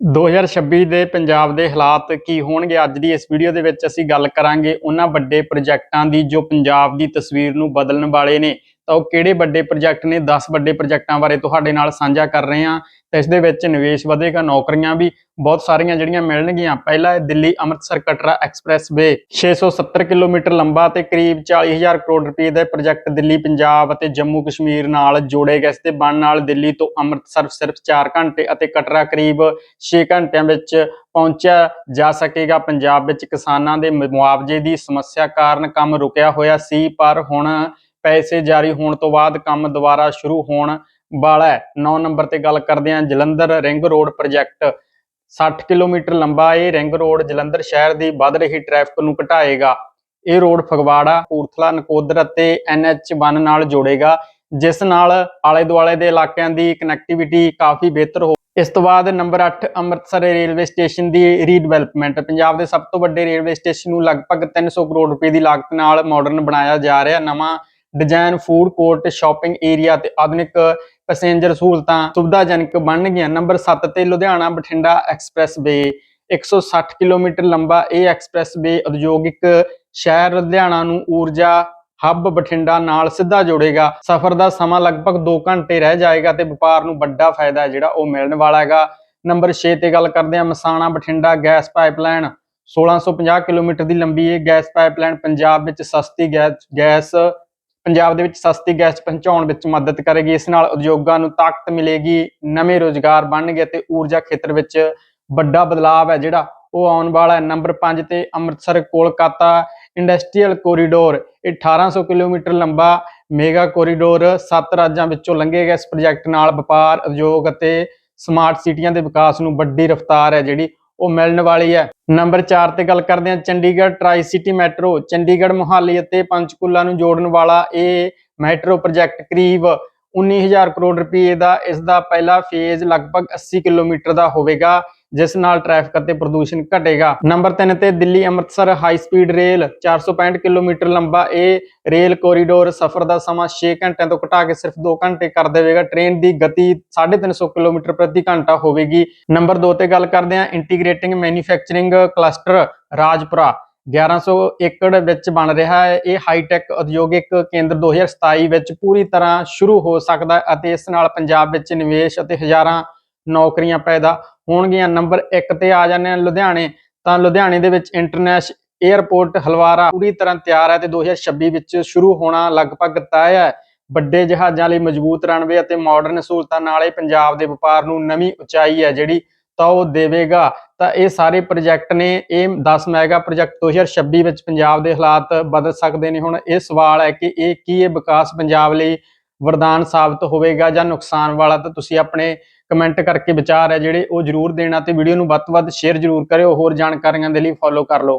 2026 ਦੇ ਪੰਜਾਬ ਦੇ ਹਾਲਾਤ ਕੀ ਹੋਣਗੇ? ਅੱਜ ਦੀ ਇਸ ਵੀਡੀਓ ਦੇ ਵਿੱਚ ਅਸੀਂ ਗੱਲ ਕਰਾਂਗੇ ਉਹਨਾਂ ਵੱਡੇ ਪ੍ਰੋਜੈਕਟਾਂ ਦੀ ਜੋ ਪੰਜਾਬ ਦੀ ਤਸਵੀਰ ਨੂੰ ਬਦਲਣ ਵਾਲੇ ਨੇ। ਤਾਂ ਉਹ ਕਿਹੜੇ ਵੱਡੇ ਪ੍ਰੋਜੈਕਟ ਨੇ? 10 ਵੱਡੇ ਪ੍ਰੋਜੈਕਟਾਂ ਬਾਰੇ ਤੁਹਾਡੇ ਨਾਲ ਸਾਂਝਾ ਕਰ ਰਹੇ ਹਾਂ। ਤਾਂ ਇਸ ਦੇ ਵਿੱਚ ਨਿਵੇਸ਼ ਵਧੇਗਾ, ਨੌਕਰੀਆਂ ਵੀ ਬਹੁਤ ਸਾਰੀਆਂ ਜਿਹੜੀਆਂ ਮਿਲਣਗੀਆਂ। ਪਹਿਲਾ ਹੈ Delhi Amritsar Katra expressway 670 kilometre ਲੰਬਾ ਤੇ ਕਰੀਬ 40000 ਕਰੋੜ ਰੁਪਏ ਦਾ ਪ੍ਰੋਜੈਕਟ ਦਿੱਲੀ, ਪੰਜਾਬ ਅਤੇ ਜੰਮੂ ਕਸ਼ਮੀਰ ਨਾਲ ਜੋੜੇਗਾ ਇਸ ਦੇ ਬਣ ਨਾਲ ਦਿੱਲੀ ਤੋਂ ਅੰਮ੍ਰਿਤਸਰ ਸਿਰਫ 4 ਘੰਟੇ ਅਤੇ ਕਟਰਾ ਕਰੀਬ 6 ਘੰਟਿਆਂ ਵਿੱਚ ਪਹੁੰਚਿਆ ਜਾ ਸਕੇਗਾ। ਪੰਜਾਬ ਵਿੱਚ ਕਿਸਾਨਾਂ ਦੇ ਮੁਆਵਜ਼ੇ ਦੀ ਸਮੱਸਿਆ ਕਾਰਨ ਕੰਮ ਰੁਕਿਆ ਹੋਇਆ ਸੀ, ਪਰ ਹੁਣ ਪੈਸੇ ਜਾਰੀ ਹੋਣ ਤੋਂ ਬਾਅਦ ਕੰਮ ਦੁਬਾਰਾ ਸ਼ੁਰੂ ਹੋਣ ਵਾਲਾ ਹੈ। 9 ਨੰਬਰ ਤੇ ਗੱਲ ਕਰਦੇ ਹਾਂ, Jalandhar ring road project. 60 kilometre ਲੰਬਾ ਇਹ ਰਿੰਗ ਰੋਡ ਜਲੰਧਰ ਸ਼ਹਿਰ ਦੀ ਵੱਧ ਰਹੀ ਟ੍ਰੈਫਿਕ ਨੂੰ ਘਟਾਏਗਾ। ਇਹ ਰੋਡ ਫਗਵਾੜਾ, ਕਪੂਰਥਲਾ, ਨਕੋਦਰ ਅਤੇ NH1 ਨਾਲ ਜੋੜੇਗਾ, ਜਿਸ ਨਾਲ ਆਲੇ ਦੁਆਲੇ ਦੇ ਇਲਾਕਿਆਂ ਦੀ ਕਨੈਕਟੀਵਿਟੀ ਕਾਫੀ ਬਿਹਤਰ ਹੋ ਇਸ ਤੋਂ ਬਾਅਦ ਨੰਬਰ 8 ਅੰਮ੍ਰਿਤਸਰ ਰੇਲਵੇ ਸਟੇਸ਼ਨ ਦੀ ਰੀਡਿਵੈਲਪਮੈਂਟ ਪੰਜਾਬ ਦੇ ਸਭ ਤੋਂ ਵੱਡੇ ਰੇਲਵੇ ਸਟੇਸ਼ਨ ਨੂੰ ਲਗਭਗ 300 ਕਰੋੜ ਰੁਪਏ ਦੀ ਲਾਗਤ ਨਾਲ ਮਾਡਰਨ ਬਣਾਇਆ ਜਾ ਰਿਹਾ। ਨਵਾਂ design food court shopping area ਤੇ ਆਧੁਨਿਕ ਪੈਸੇਂਜਰ ਸਹੂਲਤਾਂ ਸੁਵਿਧਾਜਨਕ ਬਣਨਗੀਆਂ ਨੰਬਰ 7 ਤੇ Ludhiana Bathinda expressway 160 kilometre ਲੰਬਾ ਇਹ ਐਕਸਪ੍ਰੈਸ ਵੇ ਉਦਯੋਗਿਕ ਸ਼ਹਿਰ ਲੁਧਿਆਣਾ ਨੂੰ ਊਰਜਾ ਹੱਬ ਬਠਿੰਡਾ ਨਾਲ ਸਿੱਧਾ ਜੋੜੇਗਾ। ਸਫ਼ਰ ਦਾ ਸਮਾਂ ਲਗਭਗ 2 ਘੰਟੇ ਰਹਿ ਜਾਏਗਾ ਤੇ ਵਪਾਰ ਨੂੰ ਵੱਡਾ ਫਾਇਦਾ ਜਿਹੜਾ ਉਹ ਮਿਲਣ ਵਾਲਾ ਹੈਗਾ। ਨੰਬਰ 6 ਤੇ ਗੱਲ ਕਰਦੇ ਹਾਂ Masana Bathinda gas pipeline 1650 kilometre ਦੀ ਲੰਬੀ ਇਹ ਗੈਸ ਪਾਈਪਲਾਈਨ ਪੰਜਾਬ ਵਿੱਚ ਸਸਤੀ ਗੈਸ ਗੈਸ ਪੰਜਾਬ ਦੇ ਵਿੱਚ ਸਸਤੀ ਗੈਸ ਪਹੁੰਚਾਉਣ ਵਿੱਚ ਮਦਦ ਕਰੇਗੀ। ਇਸ ਨਾਲ ਉਦਯੋਗਾਂ ਨੂੰ ਤਾਕਤ ਮਿਲੇਗੀ, ਨਵੇਂ ਰੋਜ਼ਗਾਰ ਬਣਨਗੇ ਤੇ ਊਰਜਾ ਖੇਤਰ ਵਿੱਚ ਵੱਡਾ ਬਦਲਾਅ ਹੈ ਜਿਹੜਾ। ਉਹ ਆਉਣ ਵਾਲਾ ਹੈ ਨੰਬਰ 5 ਤੇ ਅੰਮ੍ਰਿਤਸਰ ਕੋਲਕਾਤਾ ਇੰਡਸਟਰੀਅਲ ਕੋਰੀਡੋਰ। ਇਹ 1800 ਕਿਲੋਮੀਟਰ ਲੰਬਾ ਮੇਗਾ ਕੋਰੀਡੋਰ ਸੱਤ ਰਾਜਾਂ ਵਿੱਚੋਂ ਲੰਘੇਗਾ। ਇਸ ਪ੍ਰੋਜੈਕਟ ਨਾਲ ਵਪਾਰ, ਉਦਯੋਗ ਅਤੇ ਸਮਾਰਟ ਸਿਟੀਆਂ ਦੇ ਵਿਕਾਸ ਨੂੰ ਵੱਡੀ ਰਫ਼ਤਾਰ ਹੈ ਜਿਹੜੀ ਉਹ ਮਿਲਣ ਵਾਲੀ ਹੈ। ਨੰਬਰ 4 ਤੇ ਗੱਲ ਕਰਦੇ ਹਾਂ Chandigarh tricity metro Chandigarh Mohali ਅਤੇ ਪੰਚਕੂਲਾ ਨੂੰ ਜੋੜਨ ਵਾਲਾ ਇਹ ਮੈਟਰੋ ਪ੍ਰੋਜੈਕਟ ਕਰੀਬ 19000 ਕਰੋੜ ਰੁਪਏ ਦਾ ਇਸ ਦਾ ਪਹਿਲਾ ਫੇਜ਼ ਲਗਭਗ 80 ਕਿਲੋਮੀਟਰ ਦਾ ਹੋਵੇਗਾ, ਜਿਸ ਨਾਲ ਟ੍ਰੈਫਿਕ ਅਤੇ ਪ੍ਰਦੂਸ਼ਣ ਘਟੇਗਾ। ਨੰਬਰ 3 ਤੇ Delhi Amritsar high speed rail 465 kilometre ਲੰਬਾ ਇਹ ਰੇਲ ਕੋਰੀਡੋਰ ਸਫ਼ਰ ਦਾ ਸਮਾਂ 6 ਘੰਟਿਆਂ ਤੋਂ ਘਟਾ ਕੇ ਸਿਰਫ 2 ਘੰਟੇ ਕਰ ਦੇਵੇਗਾ। ਟ੍ਰੇਨ ਦੀ ਗਤੀ 350 ਕਿਲੋਮੀਟਰ ਪ੍ਰਤੀ ਘੰਟਾ ਹੋਵੇਗੀ। ਨੰਬਰ 2 ਤੇ ਗੱਲ ਕਰਦੇ ਹਾਂ ਇੰਟੀਗ੍ਰੇਟਿੰਗ ਮੈਨੂਫੈਕਚਰਿੰਗ ਕਲਸਟਰ ਰਾਜਪੁਰਾ। 1100 ਏਕੜ ਵਿੱਚ ਬਣ ਰਿਹਾ ਹੈ। ਇਹ ਹਾਈਟੈਕ ਉਦਯੋਗਿਕ ਕੇਂਦਰ 2027 ਵਿੱਚ ਪੂਰੀ ਤਰ੍ਹਾਂ ਸ਼ੁਰੂ ਹੋ ਸਕਦਾ ਹੈ ਅਤੇ ਇਸ ਨਾਲ ਪੰਜਾਬ ਵਿੱਚ ਨਿਵੇਸ਼ ਅਤੇ ਹਜ਼ਾਰਾਂ ਨੌਕਰੀਆਂ ਪੈਦਾ ਹੋਣਗੀਆਂ। ਨੰਬਰ 1 ਤੇ ਆ ਜਾਂਦੇ ਹਨ ਲੁਧਿਆਣੇ। ਤਾਂ ਲੁਧਿਆਣੇ ਦੇ ਵਿੱਚ ਇੰਟਰਨੈਸ਼ਨਲ 에ਅਰਪੋਰਟ ਹਲਵਾਰਾ ਪੂਰੀ ਤਰ੍ਹਾਂ ਤਿਆਰ ਹੈ ਤੇ 2026 ਵਿੱਚ ਸ਼ੁਰੂ ਹੋਣਾ ਲਗਭਗ ਤੈਅ ਹੈ। ਵੱਡੇ ਜਹਾਜ਼ਾਂ ਲਈ ਮਜ਼ਬੂਤ ਰਨਵੇ ਅਤੇ ਮਾਡਰਨ ਸਹੂਲਤਾਂ ਨਾਲ ਇਹ ਪੰਜਾਬ ਦੇ ਵਪਾਰ ਨੂੰ ਨਵੀਂ ਉਚਾਈ ਹੈ, ਜਿਹੜੀ ਤਾਂ ਉਹ ਦੇਵੇਗਾ। ਤਾਂ ਇਹ ਸਾਰੇ ਪ੍ਰੋਜੈਕਟ ਨੇ, ਇਹ 10 ਮੈਗਾ ਪ੍ਰੋਜੈਕਟ 2026 ਵਿੱਚ ਪੰਜਾਬ ਦੇ ਹਾਲਾਤ ਬਦਲ ਸਕਦੇ ਨੇ। ਹੁਣ ਇਹ ਸਵਾਲ ਹੈ ਕਿ ਇਹ ਕੀ ਇਹ ਵਿਕਾਸ ਪੰਜਾਬ ਲਈ ਵਰਦਾਨ ਸਾਬਤ ਹੋਵੇਗਾ ਜਾਂ ਨੁਕਸਾਨ ਵਾਲਾ? ਤਾਂ ਤੁਸੀਂ ਆਪਣੇ ਕਮੈਂਟ ਕਰਕੇ ਵਿਚਾਰ ਹੈ ਜਿਹੜੇ ਉਹ ਜਰੂਰ ਦੇਣਾ ਤੇ ਵੀਡੀਓ ਨੂੰ ਵੱਧ ਤੋਂ ਵੱਧ ਸ਼ੇਅਰ ਜਰੂਰ ਕਰਿਓ। ਹੋਰ ਜਾਣਕਾਰੀਆਂ ਦੇ ਲਈ ਫੋਲੋ ਕਰ ਲਓ।